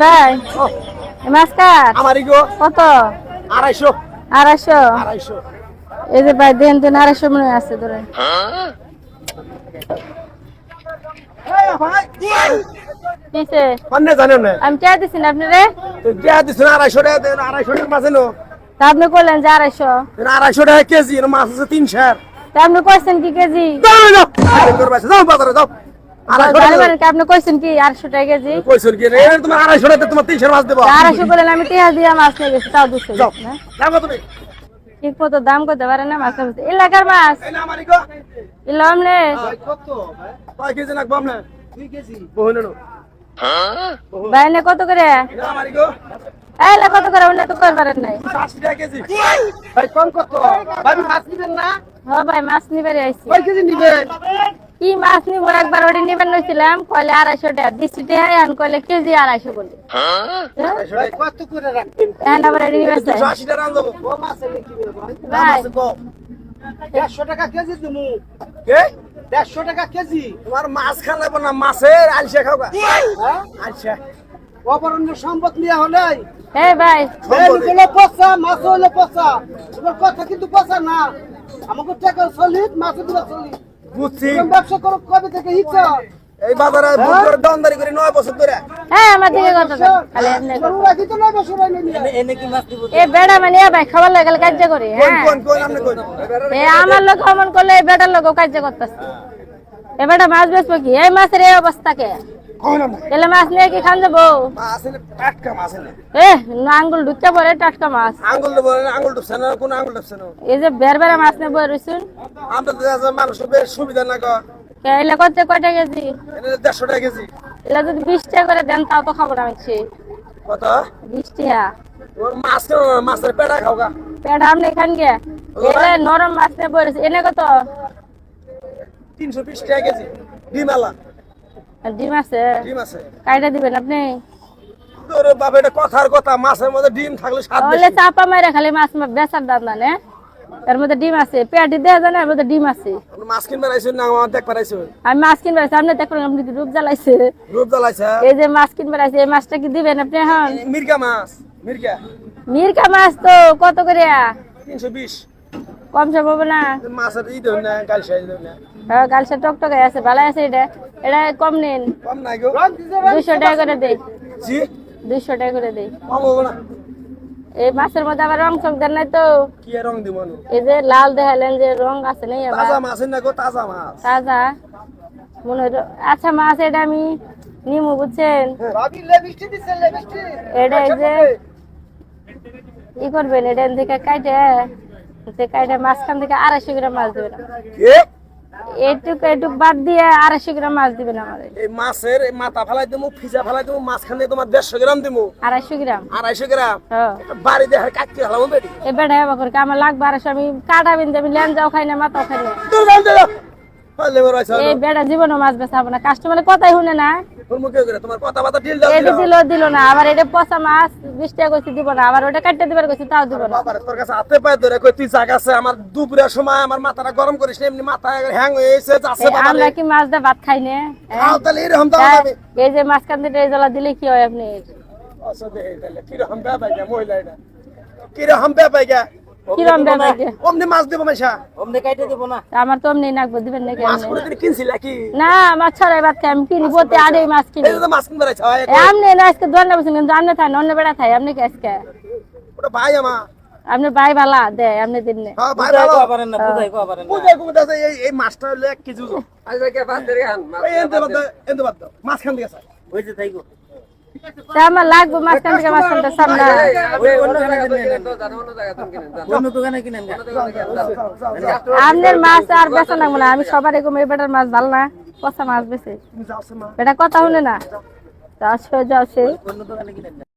ভাই এ মাছ কার আমারই গো। কত? আড়াইশো। আড়াইশো? আড়াইশো। এই যে ভাই দেন দেন আড়াইশো মনে আছে ধরে আমি দিছি না আপনি রে তো দেয়া দিচ্ছেন আড়াইশো টাকা দেন আড়াইশো টাকা মাছ এনো তা আপনি করলেন যে আড়াইশো। আড়াইশো টাকা কেজি মাছ আছে তিনশো। তা আপনি কইছেন কি কেজি? যাও বাজারে যাও। আপনি কইছেন কি আড়াইশো টাকা কেজি? কইছেন কি? তোমার আড়াইশো টাকা তোমার তিনশো মাছ দেবো। আড়াইশো করলেন আমি টিয়া দিয়ে মাছ নিয়ে গেছি তাও দুশো না? তুমি ঠিক মতো দাম করতে পারে না মাছ এলাকার মাছ। না ইলাম নেনো বাইনে কত? করে? এলা কত করে? অন্য তো করতে পারেন নাই। আশি টাকা কেজি। ভাই কম কত? ভাই মাছ নিবেন না? হ ভাই মাছ নিবে আইছি। কয় কেজি নিবেন? কি মাছ নিব একবার ওটি নিবেন নইছিলাম কইলে আড়াইশো টাকা। দিচ্ছি টাকা এখন কইলে কেজি আড়াইশো বলে। ভাই। দেড়শো টাকা কেজি তুমি দেড়শো টাকা কেজি। তোমার মাছ খালাবো না মাছের আলসা খাওয়া আলসা। অপরণ্য সম্পদ নিয়ে হলে এই ভাই। হলো পচা মাছ হলো পচা। তোমার কথা কিন্তু পচা না। আমাকে টাকা সলিড মাছ দিবা সলিড। বুঝছি। ব্যবসা করো কবে থেকে ইচ্ছা? এই বাজারে বুধবার দন্দারি করে নয় বছর ধরে। হ্যাঁ আমার দিকে কত দাম খালি এমনি রাখি তো নয় বছর হইল এনে কি মাছ দিব এ বেড়া মানে এ ভাই খাবার লাগালে কার্য করে হ্যাঁ। কোন কোন আপনি কোন? এ আমার লোক অমন করলে এই বেটার লোক কাজ করতেছে। এ বেড়া মাছ বেচবো কি? এই মাছের এই অবস্থা কে? তাহলে মাছ নিয়ে কি খান যাব? টাটকা মাছ এ আঙ্গুল ঢুকতে পরে টাটকা মাছ। আঙ্গুল আঙ্গুল ডুবছে না কোন আঙ্গুল ডুবছে না। এই যে বের বেড়া মাছ নিয়ে রইছুন আমরা তো মানুষ বেশ সুবিধা না কর এলে করতে কয়টা কেজি? দেড়শো টাকা কেজি। এলে যদি বিশ টাকা করে দেন তাও তো খাব না আমি কত? বিশ টাকা। মাছ? মাছের পেটা খাও গা। পেট আপনি খান গে। এলে নরম মাছ নিয়ে এনে কত? তিনশো বিশ টাকা কেজি। ডিম আলা। ডিম আছে? ডিম আছে। কাইটা দিবেন আপনি? তোর বাবা এটা কথার কথা। মাছের মধ্যে ডিম থাকলে স্বাদ তাহলে চাপা মাইরা খালি মাছ বেচার দাম জানে এর মধ্যে ডিম আছে। পেটি দেওয়া জানে এর মধ্যে ডিম আছে। মাছ কিনবার আইসেন না আমার দেখ পারাইছেন আমি মাছ কিনবার সামনে দেখুন আপনি রূপ জ্বালাইছে? রূপ জ্বালাইছে? এই যে মাছ কিনবার আছে এই মাছটা কি দিবেন আপনি এখন? মির্গা মাছ মির্গা। মিরকা মাছ তো কত করে তিনশো বিশ। কম সম হবে না। মাছের ই দেন না গাল সাইজ দেন না। হ্যাঁ, গালসা টকটকে আছে ভালো আছে এটা। এটা কম নিন। কম নাই গো। দুইশো টাকা করে দেই। জি? দুইশো টাকা করে দেই। এই মাছের মধ্যে আবার রং চক দেন নাই তো। কি রং দিব এই যে লাল দেখালেন যে রং আছে নাই আবার। তাজা মাছ না গো তাজা মাছ। তাজা। মনে হয় আচ্ছা মাছ এটা আমি নিমু বুঝছেন? ভাবি লে মিষ্টি দিছে লে এটা এই যে ই করবেন এটা থেকে কাইটে কাইটে মাঝখান থেকে আড়াইশো গ্রাম মাছ দেবেন। এ এইটুকু এইটুকু বাদ দিয়ে আড়াইশো গ্রাম মাছ দিবেন আমাদের। এই মাছের মাথা ফেলাই দেবো ফিজা ফেলাই দেবো মাঝখানে তোমার দেড়শো গ্রাম দেবো আড়াইশো গ্রাম। আড়াইশো গ্রাম? বাড়ি দেখার কাটতে হলাম বেটি এ বেটা আমার লাগবে আড়াইশো আমি কাটা বিন্দু আমি যাও খাই না মাথাও খাই না। এই বেড়া জীবনও মাছ বেচাবো না কাস্টমার কথাই শুনে না। তোর মুখে করে তোমার কথা বাতা ঢিল দাও এটা দিল। দিল না আবার এটা পচা মাছ বিশ টাকা করছি দিব না আবার ওটা কাটতে দিবার করছি তাও দিব না। তোর কাছে হাতে পায়ে ধরে কই তুই জায়গা আছে আমার দুপুরের সময় আমার মাথাটা গরম করিস না, এমনি মাথা হ্যাং হয়ে এসে যাচ্ছে আমরা কি মাছ দিয়ে ভাত খাই না? খাও তাহলে এরকম দাও হ্যাঁ, এই যে মাঝখান থেকে এই জ্বালা দিলে কি হয় আপনি? আচ্ছা দেখে তাহলে কীরকম ব্যাপার মহিলা এটা কীরকম ব্যাপার গা কিরম ব্যাপার যে? অমনি মাছ দেবো মাইসা আমার তো নাকবো দিবেন মাছ এমনি? করে দিন কিনছিল কি না আমার ছড়াই ভাত খাই আমি কিনি বলতে আরে মাছ কিনি। এই যে মাছ কিনবার আছে আপনি না আজকে দোয়ান বসেন কিন্তু আপনি থাই অন্য বেড়া থাই আপনি কি আজকে? ওটা ভাই আমার। আপনি ভাই ভালা দে আপনি দিন নে। হ্যাঁ ভাই ভালো। বুঝাই কমে দাও এই এই মাছটা হলো এক কেজি ওজন। এই এনতে বাদ দাও, এনতে বাদ দাও। মাছ খান দিকে স্যার তা আমার লাগবে মাঝখান থেকে মাঝখানটা সামনে। আপনার মাছ আর বেচা লাগবে না। আমি সবার এরকম এই বেটার মাছ ভালো না। কষা মাছ বেছে বেটা কথা শুনে না। যাও। সে যাও সে।